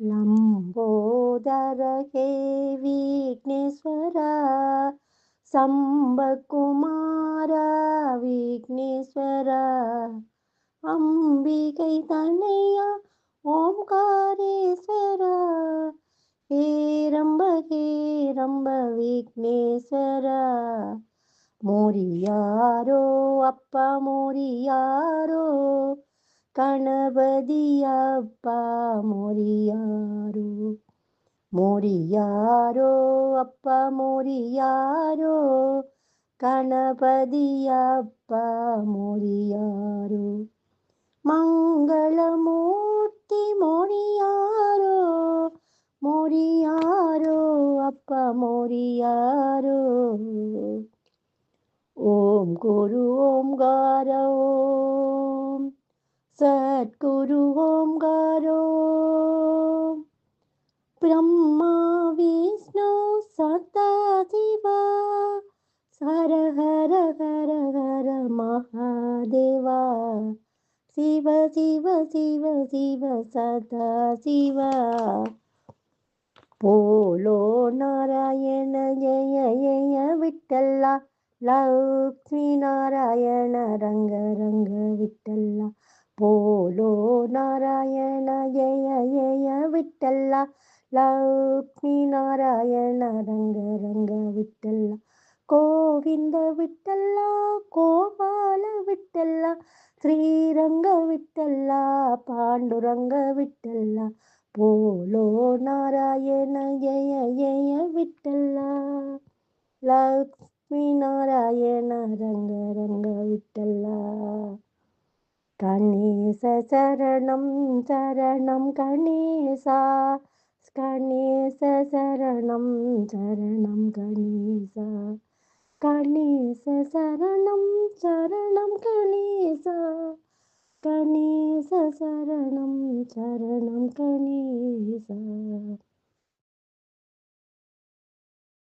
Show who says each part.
Speaker 1: ಲಂಬೋದರ ಹೇ ವಿಘ್ನೇಶ್ವರ ಸಂಬಕುಮಾರ ವಿಘ್ನೇಶ್ವರ ಅಂಬಿಕೈ ತನಯ್ಯ ಓಂಕಾರೇಶ್ವರ ಹೇರಂಬ ಹೇರಂಬ ವಿಘ್ನೇಶ್ವರ ಮೋರಿಯಾರೋ ಅಪ್ಪ ಮೋರಿಯಾರೋ கணபதி அப்பா மோரியாரோ மோரியாரோ அப்பா மோரியாரோ கணபதி அப்பா மோரியாரோ மங்களமூர்த்தி மோரியாரோ மோரியாரோ அப்பா மோரியாரோ ஓம் குரு ஓம்கார ஓம் சத்குரு ஓம்காரோ பிரம்மா விஷ்ணு சதாசிவா. ஹர ஹர ஹர ஹர மகாதேவா. சிவ சிவ சிவ சிவ சதா சிவா போலோ நாராயண ஜெய ஜெய விட்டல்லா. லக்ஷ்மி நாராயண ரங்க ரங்க விட்டல் போலோ நாராயண ஜெய ஜெய விட்டல்லா. லக்ஷ்மி நாராயண ரங்க ரங்க விட்டல்லா. கோவிந்த விட்டல்லா கோபால விட்டல்லா. ஸ்ரீரங்க விட்டல்லா பாண்டுரங்க விட்டல்லா. போலோ நாராயண ஜெய ஜெய விட்டல்லா. லக்ஷ்மி நாராயண ഗണേശ ചരണം ചരണം ഗണേശ ഗണേശ ചരണം ചരണം ഗണേശ ഗണേശ ശരണം ചരണം ഗണേശ ഗണേശ ശരണം ചരണം ഗണേശ